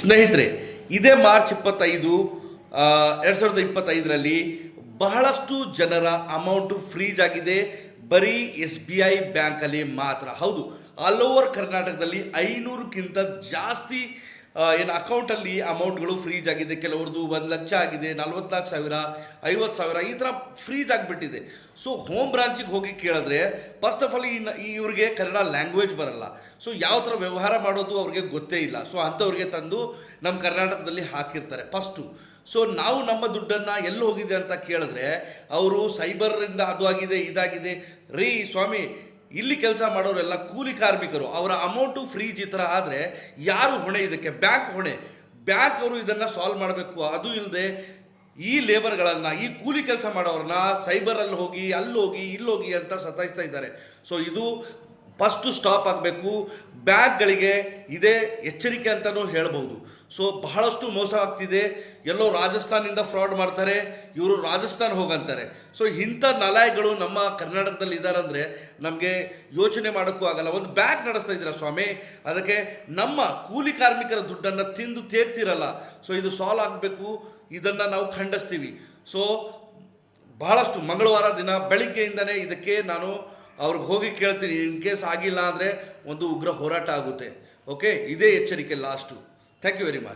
ಸ್ನೇಹಿತರೆ, ಇದೇ ಮಾರ್ಚ್ ಇಪ್ಪತ್ತೈದು ಎರಡು ಸಾವಿರದ ಇಪ್ಪತ್ತೈದರಲ್ಲಿ ಬಹಳಷ್ಟು ಜನರ ಅಮೌಂಟು ಫ್ರೀಜ್ ಆಗಿದೆ. ಬರೀ ಎಸ್ ಬಿ ಐ ಬ್ಯಾಂಕಲ್ಲಿ ಮಾತ್ರ. ಹೌದು, ಆಲ್ ಓವರ್ ಕರ್ನಾಟಕದಲ್ಲಿ ಐನೂರಕ್ಕಿಂತ ಜಾಸ್ತಿ ಏನು ಅಕೌಂಟಲ್ಲಿ ಅಮೌಂಟ್ಗಳು ಫ್ರೀಜ್ ಆಗಿದೆ ಕೆಲವ್ರದ್ದು ಒಂದು ಲಕ್ಷ ಆಗಿದೆ ನಲ್ವತ್ನಾಲ್ಕು ಸಾವಿರ, ಐವತ್ತು ಸಾವಿರ, ಈ ಥರ ಫ್ರೀಜ್ ಆಗಿಬಿಟ್ಟಿದೆ. ಸೊ ಹೋಮ್ ಬ್ರಾಂಚಿಗೆ ಹೋಗಿ ಕೇಳಿದ್ರೆ ಫಸ್ಟ್ ಆಫ್ ಆಲ್ ಈ ಇವ್ರಿಗೆ ಕನ್ನಡ ಲ್ಯಾಂಗ್ವೇಜ್ ಬರಲ್ಲ. ಸೊ ಯಾವ ಥರ ವ್ಯವಹಾರ ಮಾಡೋದು ಅವ್ರಿಗೆ ಗೊತ್ತೇ ಇಲ್ಲ. ಸೊ ಅಂಥವ್ರಿಗೆ ತಂದು ನಮ್ಮ ಕರ್ನಾಟಕದಲ್ಲಿ ಹಾಕಿರ್ತಾರೆ ಫಸ್ಟು ಸೊ ನಾವು ನಮ್ಮ ದುಡ್ಡನ್ನು ಎಲ್ಲಿ ಹೋಗಿದೆ ಅಂತ ಕೇಳಿದ್ರೆ, ಅವರು ಸೈಬರಿಂದ ಅದು ಆಗಿದೆ, ಇದಾಗಿದೆ. ರೀ, ಸ್ವಾಮಿ ಇಲ್ಲಿ ಕೆಲಸ ಮಾಡೋರೆಲ್ಲ ಕೂಲಿ ಕಾರ್ಮಿಕರು. ಅವರ ಅಮೌಂಟು ಫ್ರೀಜ್ ಈ ಥರ ಆದರೆ ಯಾರು ಹೊಣೆ ಇದಕ್ಕೆ? ಬ್ಯಾಂಕ್ ಹೊಣೆ. ಬ್ಯಾಂಕ್ ಅವರು ಇದನ್ನು ಸಾಲ್ವ್ ಮಾಡಬೇಕು. ಅದು ಇಲ್ಲದೆ ಈ ಲೇಬರ್ಗಳನ್ನು ಈ ಕೂಲಿ ಕೆಲಸ ಮಾಡೋರನ್ನ ಸೈಬರಲ್ಲಿ ಹೋಗಿ ಅಲ್ಲಿ ಹೋಗಿ ಇಲ್ಲಿ ಹೋಗಿ ಅಂತ ಸತಾಯಿಸ್ತಾ ಇದ್ದಾರೆ. ಸೊ ಇದು ಫಸ್ಟು ಸ್ಟಾಪ್ ಆಗಬೇಕು. ಬ್ಯಾಂಕ್ಗಳಿಗೆ ಇದೇ ಎಚ್ಚರಿಕೆ ಅಂತಲೂ ಹೇಳ್ಬೋದು. ಸೊ ಬಹಳಷ್ಟು ಮೋಸ ಆಗ್ತಿದೆ. ಎಲ್ಲೋ ರಾಜಸ್ಥಾನಿಂದ ಫ್ರಾಡ್ ಮಾಡ್ತಾರೆ. ಇವರು ರಾಜಸ್ಥಾನ್ ಹೋಗಂತಾರೆ. ಸೊ ಇಂಥ ನಲಾಯಿಗಳು ನಮ್ಮ ಕರ್ನಾಟಕದಲ್ಲಿ ಇದ್ದಾರಂದರೆ ನಮಗೆ ಯೋಚನೆ ಮಾಡೋಕ್ಕೂ ಆಗಲ್ಲ. ಒಂದು ಬ್ಯಾಗ್ ನಡೆಸ್ತಾ ಇದ್ದೀರಾ ಸ್ವಾಮಿ? ಅದಕ್ಕೆ ನಮ್ಮ ಕೂಲಿ ಕಾರ್ಮಿಕರ ದುಡ್ಡನ್ನು ತಿಂದು ತೇರ್ತಿರಲ್ಲ ಸೊ ಇದು ಸಾಲ್ವ್ ಆಗಬೇಕು. ಇದನ್ನು ನಾವು ಖಂಡಿಸ್ತೀವಿ. ಸೊ ಬಹಳಷ್ಟು ಮಂಗಳವಾರ ದಿನ ಬೆಳಿಗ್ಗೆಯಿಂದನೇ ಇದಕ್ಕೆ ನಾನು ಅವ್ರಿಗೆ ಹೋಗಿ ಕೇಳ್ತೀನಿ, ಇನ್ ಕೇಸ್ ಆಗಿಲ್ಲ ಅಂದರೆ ಒಂದು ಉಗ್ರ ಹೋರಾಟ ಆಗುತ್ತೆ. ಓಕೆ ಇದೇ ಎಚ್ಚರಿಕೆ last thank you very much